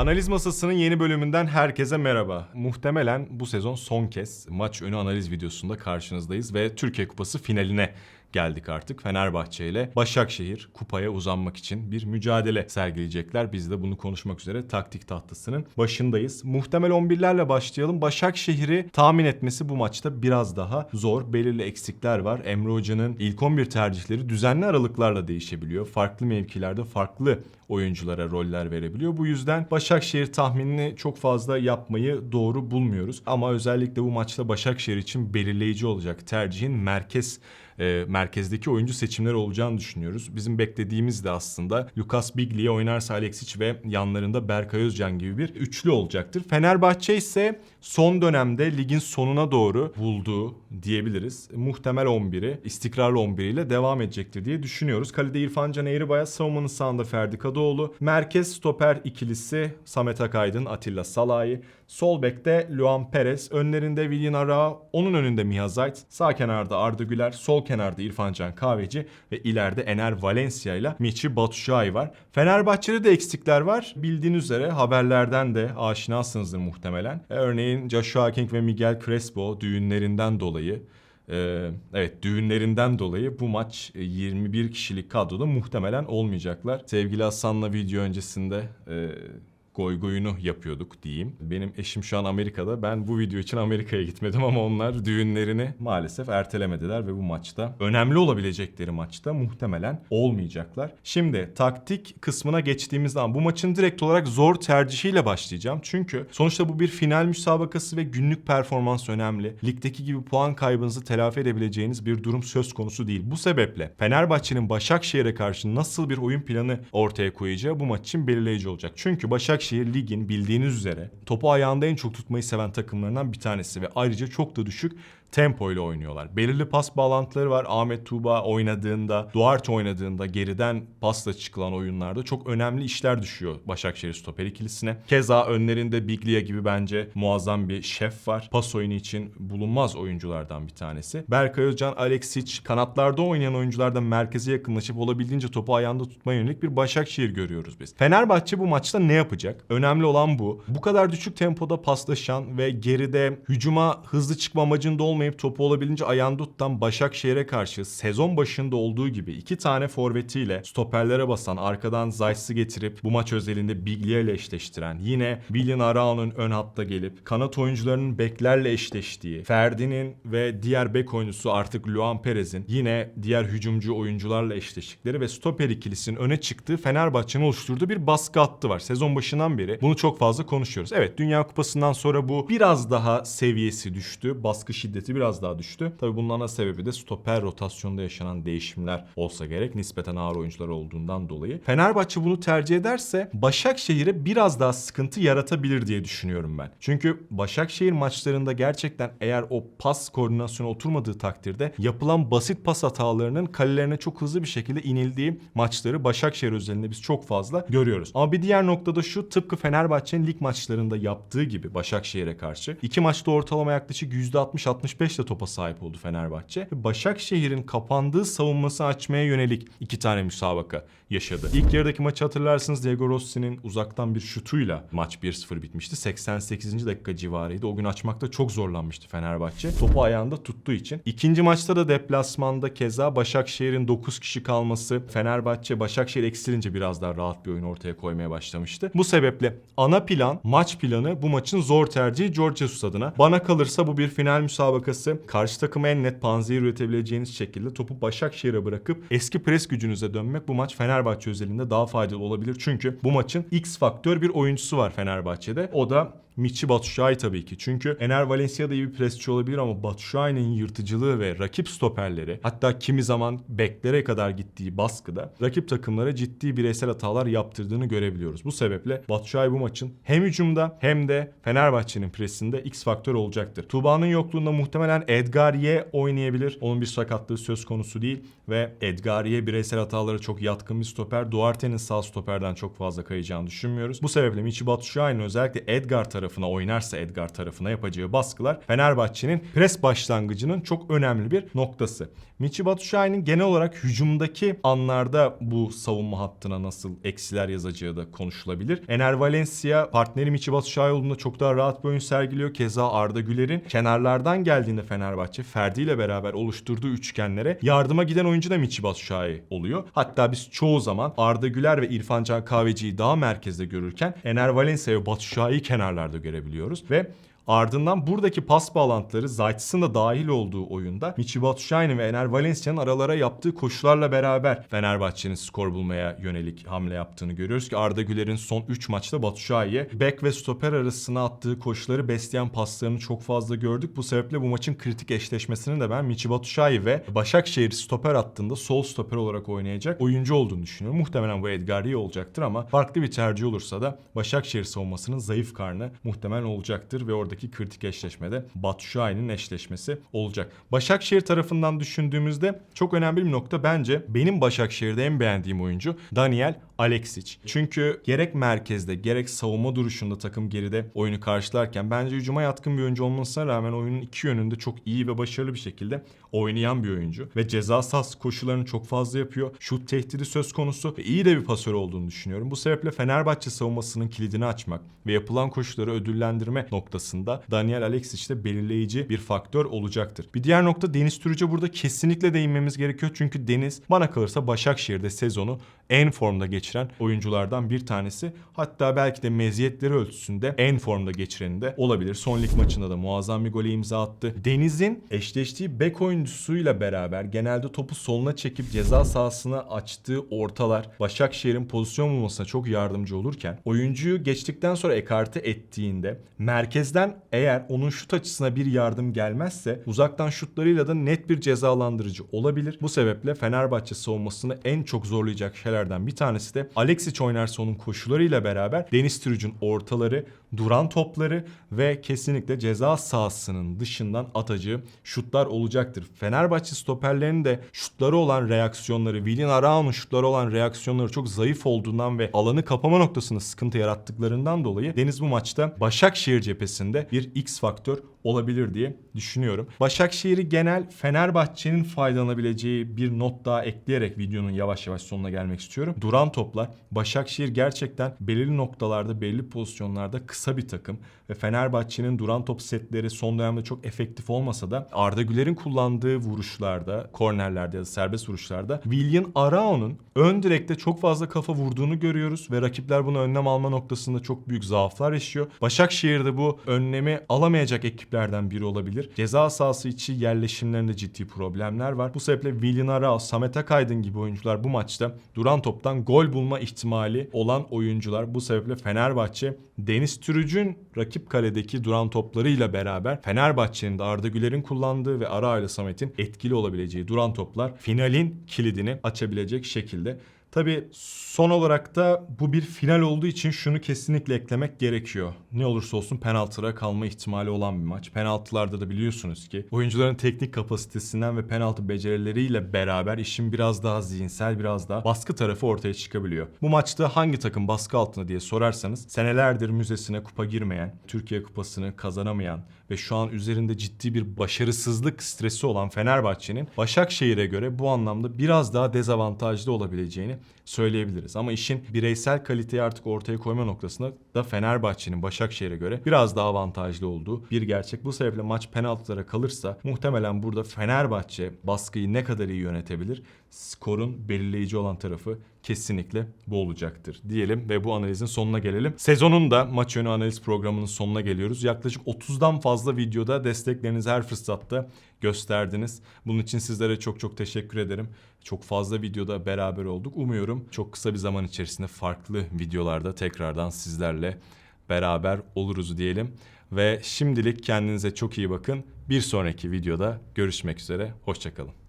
Analiz Masası'nın yeni bölümünden herkese merhaba. Muhtemelen bu sezon son kez maç önü analiz videosunda karşınızdayız ve Türkiye Kupası finaline geldik artık. Fenerbahçe ile Başakşehir kupaya uzanmak için bir mücadele sergileyecekler. Biz de bunu konuşmak üzere taktik tahtasının başındayız. Muhtemel 11'lerle başlayalım. Başakşehir'i tahmin etmesi bu maçta biraz daha zor. Belirli eksikler var. Emre Hoca'nın ilk 11 tercihleri düzenli aralıklarla değişebiliyor. Farklı mevkilerde farklı oyunculara roller verebiliyor. Bu yüzden Başakşehir tahminini çok fazla yapmayı doğru bulmuyoruz. Ama özellikle bu maçta Başakşehir için belirleyici olacak tercihin merkez e, merkezdeki oyuncu seçimleri olacağını düşünüyoruz. Bizim beklediğimiz de aslında Lucas Biglia oynarsa Alexic ve yanlarında Berkay Özcan gibi bir üçlü olacaktır. Fenerbahçe ise son dönemde ligin sonuna doğru bulduğu diyebiliriz. Muhtemel 11'i, istikrarlı 11 ile devam edecektir diye düşünüyoruz. Kalede İrfan Can Eğribayat, savunmanın sağında Ferdi Kadıoğlu. Merkez stoper ikilisi Samet Akaydın, Atilla Salahi. Sol bekte Luan Perez, önlerinde Willian Ara, onun önünde Miha Zayt, sağ kenarda Arda Güler, sol kenarda İrfan Can Kahveci ve ileride Ener Valencia ile Michi Batshuayi var. Fenerbahçe'de de eksikler var. Bildiğiniz üzere haberlerden de aşinasınızdır muhtemelen. E, Örneğin Joshua King ve Miguel Crespo düğünlerinden dolayı ee, evet düğünlerinden dolayı bu maç e, 21 kişilik kadroda muhtemelen olmayacaklar. Sevgili Hasan'la video öncesinde e, goy goyunu yapıyorduk diyeyim. Benim eşim şu an Amerika'da. Ben bu video için Amerika'ya gitmedim ama onlar düğünlerini maalesef ertelemediler ve bu maçta önemli olabilecekleri maçta muhtemelen olmayacaklar. Şimdi taktik kısmına geçtiğimiz zaman bu maçın direkt olarak zor tercihiyle başlayacağım. Çünkü sonuçta bu bir final müsabakası ve günlük performans önemli. Ligdeki gibi puan kaybınızı telafi edebileceğiniz bir durum söz konusu değil. Bu sebeple Fenerbahçe'nin Başakşehir'e karşı nasıl bir oyun planı ortaya koyacağı bu maç için belirleyici olacak. Çünkü Başakşehir ligin bildiğiniz üzere topu ayağında en çok tutmayı seven takımlarından bir tanesi ve ayrıca çok da düşük tempo ile oynuyorlar. Belirli pas bağlantıları var. Ahmet Tuğba oynadığında, Duarte oynadığında geriden pasla çıkılan oyunlarda çok önemli işler düşüyor Başakşehir stoper ikilisine. Keza önlerinde Biglia gibi bence muazzam bir şef var. Pas oyunu için bulunmaz oyunculardan bir tanesi. Berkay Özcan, Alexic kanatlarda oynayan oyunculardan merkeze yakınlaşıp olabildiğince topu ayağında tutmaya yönelik bir Başakşehir görüyoruz biz. Fenerbahçe bu maçta ne yapacak? Önemli olan bu. Bu kadar düşük tempoda paslaşan ve geride hücuma hızlı çıkma amacında olmayıp topu olabildiğince ayağında tutan Başakşehir'e karşı sezon başında olduğu gibi iki tane forvetiyle stoperlere basan arkadan Zayt'sı getirip bu maç özelinde Biglia ile eşleştiren yine Willian Arao'nun ön hatta gelip kanat oyuncularının beklerle eşleştiği Ferdi'nin ve diğer bek oyuncusu artık Luan Perez'in yine diğer hücumcu oyuncularla eşleştikleri ve stoper ikilisinin öne çıktığı Fenerbahçe'nin oluşturduğu bir baskı hattı var. Sezon başından beri bunu çok fazla konuşuyoruz. Evet Dünya Kupası'ndan sonra bu biraz daha seviyesi düştü. Baskı şiddeti biraz daha düştü. Tabii bunun ana sebebi de stoper rotasyonda yaşanan değişimler olsa gerek. Nispeten ağır oyuncular olduğundan dolayı. Fenerbahçe bunu tercih ederse Başakşehir'e biraz daha sıkıntı yaratabilir diye düşünüyorum ben. Çünkü Başakşehir maçlarında gerçekten eğer o pas koordinasyonu oturmadığı takdirde yapılan basit pas hatalarının kalelerine çok hızlı bir şekilde inildiği maçları Başakşehir özelinde biz çok fazla görüyoruz. Ama bir diğer noktada şu tıpkı Fenerbahçe'nin lig maçlarında yaptığı gibi Başakşehir'e karşı iki maçta ortalama yaklaşık %60-65 ile topa sahip oldu Fenerbahçe. Başakşehir'in kapandığı savunması açmaya yönelik iki tane müsabaka yaşadı. İlk yarıdaki maçı hatırlarsınız Diego Rossi'nin uzaktan bir şutuyla maç 1-0 bitmişti. 88. dakika civarıydı. O gün açmakta çok zorlanmıştı Fenerbahçe. Topu ayağında tuttuğu için. İkinci maçta da deplasmanda keza Başakşehir'in 9 kişi kalması Fenerbahçe Başakşehir eksilince biraz daha rahat bir oyun ortaya koymaya başlamıştı. Bu sebeple ana plan, maç planı bu maçın zor tercihi George Jesus adına. Bana kalırsa bu bir final müsabakası. Karşı takıma en net panzehir üretebileceğiniz şekilde topu Başakşehir'e bırakıp eski pres gücünüze dönmek bu maç Fenerbahçe özelinde daha faydalı olabilir. Çünkü bu maçın X faktör bir oyuncusu var Fenerbahçe'de. O da Michi Batshuayi tabii ki. Çünkü Ener Valencia da iyi bir presçi olabilir ama Batshuayi'nin yırtıcılığı ve rakip stoperleri hatta kimi zaman beklere kadar gittiği baskıda rakip takımlara ciddi bireysel hatalar yaptırdığını görebiliyoruz. Bu sebeple Batshuayi bu maçın hem hücumda hem de Fenerbahçe'nin presinde X faktör olacaktır. Tuba'nın yokluğunda muhtemelen Edgariye oynayabilir. Onun bir sakatlığı söz konusu değil ve Edgariye bireysel hatalara çok yatkın bir stoper. Duarte'nin sağ stoperden çok fazla kayacağını düşünmüyoruz. Bu sebeple Michi Batshuayi'nin özellikle Edgar tarafı tarafına oynarsa Edgar tarafına yapacağı baskılar Fenerbahçe'nin pres başlangıcının çok önemli bir noktası. Michi Batshuayi'nin genel olarak hücumdaki anlarda bu savunma hattına nasıl eksiler yazacağı da konuşulabilir. Ener Valencia partneri Michi Batshuayi olduğunda çok daha rahat bir oyun sergiliyor. Keza Arda Güler'in kenarlardan geldiğinde Fenerbahçe Ferdi ile beraber oluşturduğu üçgenlere yardıma giden oyuncu da Michi Batshuayi oluyor. Hatta biz çoğu zaman Arda Güler ve İrfan Can Kahveci'yi daha merkezde görürken Ener Valencia ve Batshuayi'yi kenarlarda görebiliyoruz. Ve Ardından buradaki pas bağlantıları Zayt'sın da dahil olduğu oyunda Michi Batshuayi'nin ve Ener Valencia'nın aralara yaptığı koşularla beraber Fenerbahçe'nin skor bulmaya yönelik hamle yaptığını görüyoruz ki Arda Güler'in son 3 maçta Batshuayi'ye bek ve stoper arasına attığı koşuları besleyen paslarını çok fazla gördük. Bu sebeple bu maçın kritik eşleşmesini de ben Michi Batshuayi ve Başakşehir stoper hattında sol stoper olarak oynayacak oyuncu olduğunu düşünüyorum. Muhtemelen bu Edgar Rie olacaktır ama farklı bir tercih olursa da Başakşehir savunmasının zayıf karnı muhtemelen olacaktır ve oradaki kritik eşleşmede Batshuayi'nin eşleşmesi olacak. Başakşehir tarafından düşündüğümüzde çok önemli bir nokta bence benim Başakşehir'de en beğendiğim oyuncu Daniel Alexic. Çünkü gerek merkezde gerek savunma duruşunda takım geride oyunu karşılarken bence hücuma yatkın bir oyuncu olmasına rağmen oyunun iki yönünde çok iyi ve başarılı bir şekilde oynayan bir oyuncu. Ve ceza sahası koşularını çok fazla yapıyor. Şut tehdidi söz konusu ve iyi de bir pasör olduğunu düşünüyorum. Bu sebeple Fenerbahçe savunmasının kilidini açmak ve yapılan koşuları ödüllendirme noktasında Daniel Alexic de belirleyici bir faktör olacaktır. Bir diğer nokta Deniz Türüc'e burada kesinlikle değinmemiz gerekiyor. Çünkü Deniz bana kalırsa Başakşehir'de sezonu en formda geçiren oyunculardan bir tanesi. Hatta belki de meziyetleri ölçüsünde en formda geçireni de olabilir. Son lig maçında da muazzam bir gole imza attı. Deniz'in eşleştiği bek oyuncusuyla beraber genelde topu soluna çekip ceza sahasına açtığı ortalar Başakşehir'in pozisyon bulmasına çok yardımcı olurken oyuncuyu geçtikten sonra ekarte ettiğinde merkezden eğer onun şut açısına bir yardım gelmezse uzaktan şutlarıyla da net bir cezalandırıcı olabilir. Bu sebeple Fenerbahçe savunmasını en çok zorlayacak şeylerden bir tanesi de Alexic oynarsa onun koşularıyla beraber Deniz Türüc'ün ortaları, duran topları ve kesinlikle ceza sahasının dışından atacağı şutlar olacaktır. Fenerbahçe stoperlerinin de şutları olan reaksiyonları, Willian Arao'nun şutları olan reaksiyonları çok zayıf olduğundan ve alanı kapama noktasında sıkıntı yarattıklarından dolayı Deniz bu maçta Başakşehir cephesinde bir X faktör olabilir diye düşünüyorum. Başakşehir'i genel Fenerbahçe'nin faydalanabileceği bir not daha ekleyerek videonun yavaş yavaş sonuna gelmek istiyorum. Duran toplar. Başakşehir gerçekten belirli noktalarda, belirli pozisyonlarda kısa bir takım ve Fenerbahçe'nin duran top setleri son dönemde çok efektif olmasa da Arda Güler'in kullandığı vuruşlarda, kornerlerde ya da serbest vuruşlarda William Arao'nun ön direkte çok fazla kafa vurduğunu görüyoruz ve rakipler bunu önlem alma noktasında çok büyük zaaflar yaşıyor. Başakşehir'de bu önlemi alamayacak ekiplerden biri olabilir. Ceza sahası içi yerleşimlerinde ciddi problemler var. Bu sebeple William Arao, Samet Akaydın gibi oyuncular bu maçta duran toptan gol bulma ihtimali olan oyuncular. Bu sebeple Fenerbahçe Deniz Türüc'ün rakip kaledeki duran toplarıyla beraber Fenerbahçe'nin de Arda Güler'in kullandığı ve Ara ile Samet'in etkili olabileceği duran toplar finalin kilidini açabilecek şekilde. Tabi son olarak da bu bir final olduğu için şunu kesinlikle eklemek gerekiyor. Ne olursa olsun penaltılara kalma ihtimali olan bir maç. Penaltılarda da biliyorsunuz ki oyuncuların teknik kapasitesinden ve penaltı becerileriyle beraber işin biraz daha zihinsel, biraz daha baskı tarafı ortaya çıkabiliyor. Bu maçta hangi takım baskı altında diye sorarsanız senelerdir müzesine kupa girmeyen, Türkiye kupasını kazanamayan ve şu an üzerinde ciddi bir başarısızlık stresi olan Fenerbahçe'nin Başakşehir'e göre bu anlamda biraz daha dezavantajlı olabileceğini söyleyebiliriz. Ama işin bireysel kaliteyi artık ortaya koyma noktasında da Fenerbahçe'nin Başakşehir'e göre biraz daha avantajlı olduğu bir gerçek. Bu sebeple maç penaltılara kalırsa muhtemelen burada Fenerbahçe baskıyı ne kadar iyi yönetebilir? Skorun belirleyici olan tarafı kesinlikle bu olacaktır diyelim ve bu analizin sonuna gelelim. Sezonun da maç yönü analiz programının sonuna geliyoruz. Yaklaşık 30'dan fazla videoda desteklerinizi her fırsatta gösterdiniz. Bunun için sizlere çok çok teşekkür ederim. Çok fazla videoda beraber olduk. Umuyorum çok kısa bir zaman içerisinde farklı videolarda tekrardan sizlerle beraber oluruz diyelim. Ve şimdilik kendinize çok iyi bakın. Bir sonraki videoda görüşmek üzere. Hoşçakalın.